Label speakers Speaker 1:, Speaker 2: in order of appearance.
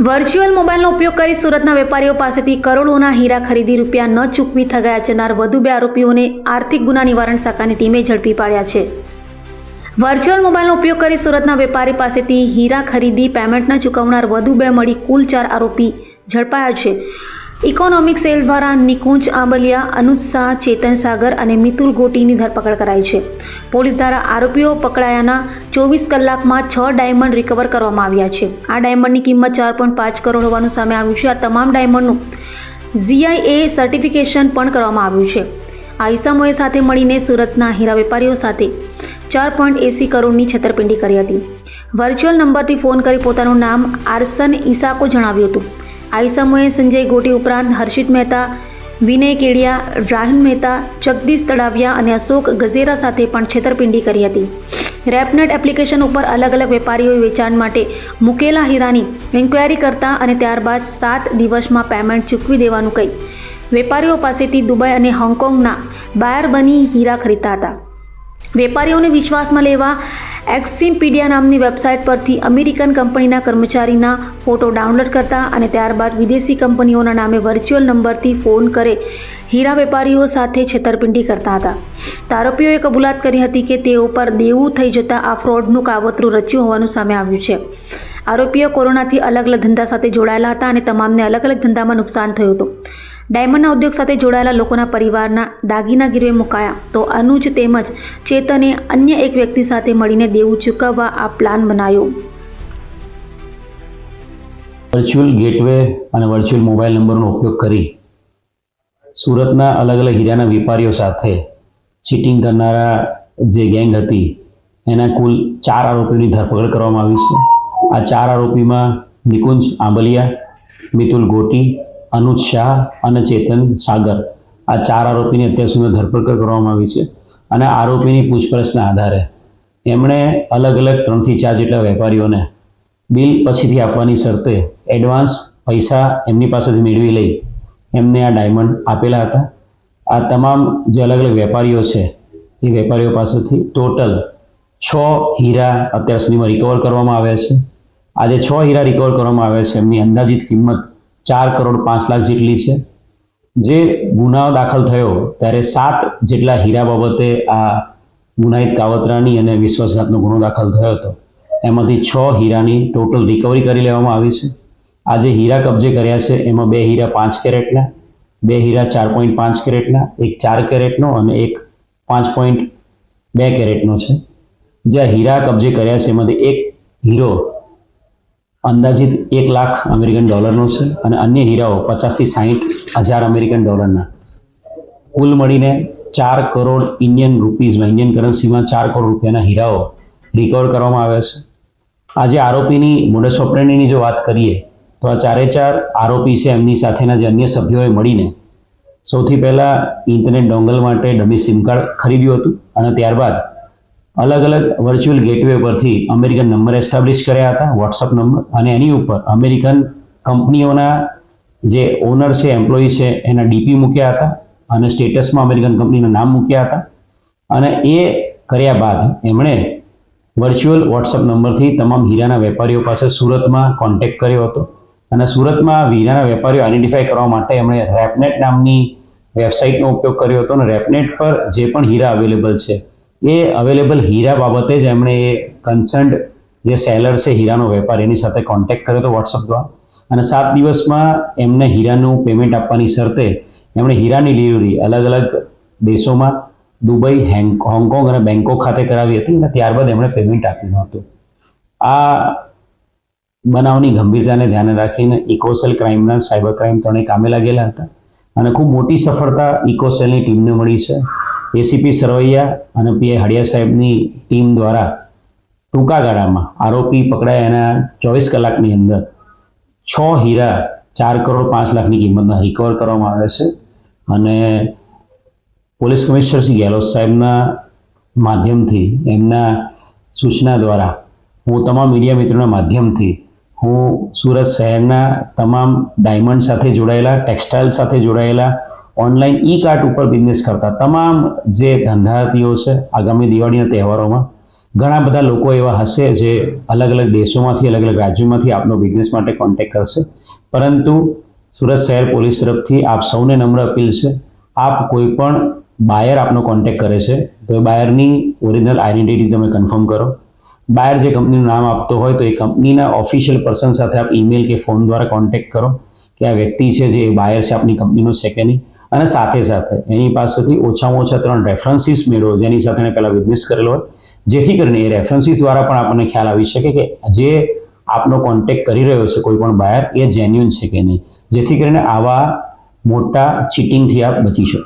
Speaker 1: Virtual મોબાઈલનો ઉપયોગ કરી સુરતના વેપારીઓ પાસેથી કરોડોના હીરા ખરીદી રૂપિયા ન ચૂકવી થગાયા જનાર વધુ બે આરોપીઓને આર્થિક ગુના નિવારણ શાખાની ટીમે ઝડપી પાડ્યા છે. વર્ચ્યુઅલ મોબાઈલનો ઉપયોગ કરી સુરતના વેપારી પાસેથી હીરા ખરીદી પેમેન્ટ ન ચૂકવનાર વધુ બે મળી કુલ ચાર આરોપી ઝડપાયા છે. ઇકોનોમિક સેલ દ્વારા નિકુંજ, આંબલિયા અનુજ શાહ ચેતન સાગર અને મિતુલ ગોટીની ધરપકડ કરાઈ છે. પોલીસ દ્વારા આરોપીઓ પકડાયાના ચોવીસ કલાકમાં છ ડાયમંડ રિકવર કરવામાં આવ્યા છે. આ ડાયમંડની કિંમત ચાર પોઈન્ટ પાંચ કરોડ હોવાનું સામે આવ્યું છે. આ તમામ ડાયમંડનું ઝીઆઈએ સર્ટિફિકેશન પણ કરવામાં આવ્યું છે. આ ઇસમોએ સાથે મળીને સુરતના હીરા વેપારીઓ સાથે ચાર પોઈન્ટ એંસી કરોડની છેતરપિંડી કરી હતી. વર્ચ્યુઅલ નંબરથી ફોન કરી પોતાનું નામ આર્સન ઈસાકો જણાવ્યું હતું. આ ઈસમોએ સંજય ગોટી ઉપરાંત હર્ષિત મહેતા, વિનય કેડિયા રાહિન મહેતા, જગદીશ તળાવિયા અને અશોક ગઝેરા સાથે પણ છેતરપિંડી કરી હતી. રેપનેટ એપ્લિકેશન ઉપર અલગ અલગ વેપારીઓએ વેચાણ માટે મૂકેલા હીરાની ઇન્ક્વાયરી કરતા અને ત્યારબાદ સાત દિવસમાં પેમેન્ટ ચૂકવી દેવાનું કહી વેપારીઓ પાસેથી દુબઈ અને હોંગકોંગના બાયર બની હીરા ખરીદતા હતા. વેપારીઓને વિશ્વાસમાં લેવા એક્સિમપીડિયા નામની વેબસાઇટ પરથી અમેરિકન કંપનીના કર્મચારીના ફોટો ડાઉનલોડ કરતા અને ત્યારબાદ વિદેશી કંપનીઓના નામે વર્ચ્યુઅલ નંબરથી ફોન કરે હીરા વેપારીઓ સાથે છેતરપિંડી કરતા હતા. આરોપીઓએ કબૂલાત કરી હતી કે તેઓ પર દેવું થઈ જતાં આ ફ્રોડનું કાવતરું રચ્યું હોવાનું સામે આવ્યું છે. આરોપીઓ કોરોનાથી અલગ અલગ ધંધા સાથે જોડાયેલા હતા અને તમામને અલગ અલગ ધંધામાં નુકસાન થયું હતું. ડાયમંડના ઉદ્યોગ સાથે જોડાયેલા લોકોના પરિવારના દાગીના ગીરવે મુકાયા. તો અનુજ તેમજ ચેતને અન્ય એક વ્યક્તિ સાથે મળીને દેવું ચૂકવવા આ પ્લાન બનાવ્યો
Speaker 2: વર્ચ્યુઅલ ગેટવે અને વર્ચ્યુઅલ મોબાઈલ નંબરનો ઉપયોગ કરી સુરતના અલગ અલગ હીરાના વેપારીઓ સાથે ચીટિંગ કરનારા જે ગેંગ હતી, એના કુલ ચાર આરોપીઓની ધરપકડ કરવામાં આવી છે. આ ચાર આરોપીમાં નિકુંજ આંબલિયા, મિતુલ ગોટી અનુજ શાહ અને ચેતન સાગર. આ ચાર આરોપીની અત્યાર સુધી ધરપકડ કરવામાં આવી છે અને આરોપીની પૂછપરછના આધારે એમણે અલગ અલગ ત્રણથી ચાર જેટલા વેપારીઓને બિલ પછીથી આપવાની શરતે એડવાન્સ પૈસા એમની પાસેથી મેળવી લઈ એમને આ ડાયમંડ આપેલા હતા. આ તમામ જે અલગ અલગ વેપારીઓ છે, એ વેપારીઓ પાસેથી ટોટલ છ હીરા અત્યાર સુધીમાં રિકવર કરવામાં આવ્યા છે. આજે છ હીરા રિકવર કરવામાં આવ્યા છે. એમની અંદાજિત કિંમત ચાર કરોડ પાંચ લાખ જેટલી છે. જે ગુનાઓ દાખલ થયો ત્યારે સાત જેટલા હીરા બાબતે આ ગુનાહિત કાવતરાની અને વિશ્વાસઘાતનો ગુનો દાખલ થયો હતો. એમાંથી છ હીરાની ટોટલ રિકવરી કરી લેવામાં આવી છે. આ જે હીરા કબજે કર્યા છે, એમાં બે હીરા પાંચ કેરેટના, બે હીરા ચાર પોઈન્ટ પાંચ કેરેટના, એક ચાર કેરેટનો અને એક પાંચ પોઈન્ટ બે કેરેટનો છે. જે હીરા કબજે કર્યા છે, એમાંથી એક હીરો અંદાજિત એક લાખ અમેરિકન ડોલરનો છે અને અન્ય હીરાઓ પચાસથી સાહીઠ હજાર અમેરિકન ડોલરના. કુલ મળીને ચાર કરોડ ઇન્ડિયન રૂપીઝમાં, ઇન્ડિયન કરન્સીમાં ચાર કરોડ રૂપિયાના હીરાઓ રિકવર કરવામાં આવ્યા છે. આજે આરોપીની મોડસ ઓપરેન્ડીની જો વાત કરીએ, તો આ ચારે ચાર આરોપી છે એમની સાથેના જે અન્ય સભ્યોએ મળીને સૌથી પહેલાં ઇન્ટરનેટ ડોંગલ માટે ડમી સિમ કાર્ડ ખરીદ્યું હતું અને ત્યારબાદ અલગ અલગ વર્ચ્યુઅલ ગેટવે પરથી અમેરિકન નંબર એસ્ટાબ્લિશ કર્યા હતા વોટ્સઅપ નંબર અને એની ઉપર અમેરિકન કંપનીઓના જે ઓનર છે એમ્પ્લોયી છે, એના ડીપી મૂક્યા હતા અને સ્ટેટસમાં અમેરિકન કંપનીના નામ મૂક્યા હતા. અને એ કર્યા બાદ એમણે વર્ચ્યુઅલ વોટ્સઅપ નંબરથી તમામ હીરાના વેપારીઓ પાસે સુરતમાં કોન્ટેક્ટ કર્યો હતો. અને સુરતમાં હીરાના વેપારીઓ આઈડેન્ટિફાઈ કરવા માટે એમણે રેપનેટ નામની વેબસાઇટનો ઉપયોગ કર્યો હતો અને રેપનેટ પર જે પણ હીરા અવેલેબલ છે એ અવેલેબલ હીરા બાબતે જ એમણે એ કન્સર્ન્ડ જે સેલર છે હીરાનો વેપાર, એની સાથે કોન્ટેક્ટ કર્યો હતો વોટ્સઅપ દ્વારા. અને સાત દિવસમાં એમને હીરાનું પેમેન્ટ આપવાની શરતે એમણે હીરાની ડિલિવરી અલગ અલગ દેશોમાં, દુબઈ, હેંગ, હોંગકોંગ અને બેંકોક ખાતે કરાવી હતી અને ત્યારબાદ એમણે પેમેન્ટ આપ્યું હતું. આ બનાવની ગંભીરતાને ધ્યાને રાખીને ઇકોસેલ ક્રાઇમના સાયબર ક્રાઇમ ત્રણેય કામે લાગેલા હતા. અને ખૂબ મોટી સફળતા ઇકોસેલની ટીમને મળી છે. એસીપી સરવૈયા અને પીઆઈ હડિયા સાહેબની ટીમ દ્વારા ટૂંકા ગાળામાં આરોપી પકડાયા એના ચોવીસ કલાકની અંદર છ હીરા ચાર કરોડ પાંચ લાખની કિંમતના રિકવર કરવામાં આવે છે. અને પોલીસ કમિશનર શ્રી ગેહલોત સાહેબના માધ્યમથી એમના સૂચના દ્વારા હું તમામ મીડિયા મિત્રોના માધ્યમથી હું સુરત શહેરના તમામ ડાયમંડ સાથે જોડાયેલા, ટેક્સટાઇલ સાથે જોડાયેલા ઓનલાઈન ઈ કાર્ટ ઉપર બિઝનેસ કરતા તમામ જે ધંધાર્થીઓ છે, આગામી દિવાળીના તહેવારોમાં, ઘણા બધા લોકો એવા હશે જે અલગ અલગ દેશોમાંથી, અલગ અલગ રાજ્યોમાંથી આપનો બિઝનેસ માટે કોન્ટેક્ટ કરશે. પરંતુ સુરત શહેર પોલીસ તરફથી આપ સૌને નમ્ર અપીલ છે, આપ કોઈ પણ બાયર આપનો કોન્ટેક્ટ કરે છે, તો એ બાયરની ઓરિજિનલ આઈડેન્ટિટી તમે કન્ફર્મ કરો. બાયર જે કંપનીનું નામ આપતો હોય, તો એ કંપનીના ઓફિશિયલ પર્સન સાથે આપ ઈમેલ કે ફોન દ્વારા કોન્ટેક્ટ કરો કે આ વ્યક્તિ છે જે બાયર છે, આપની કંપનીનો છે કે નહીં. અને સાથે સાથે એની પાસેથી ઓછામાં ઓછા ત્રણ રેફરન્સીસ મેળવો, જેની સાથે એને પહેલાં બિઝનેસ કરેલો હોય. જેથી કરીને એ રેફરન્સીસ દ્વારા પણ આપણને ખ્યાલ આવી શકે કે જે આપનો કોન્ટેક્ટ કરી રહ્યો છે, કોઈ પણ બાયર એ જેન્યુન છે કે નહીં. જેથી કરીને આવા મોટા ચીટિંગથી આપ બચી શકો.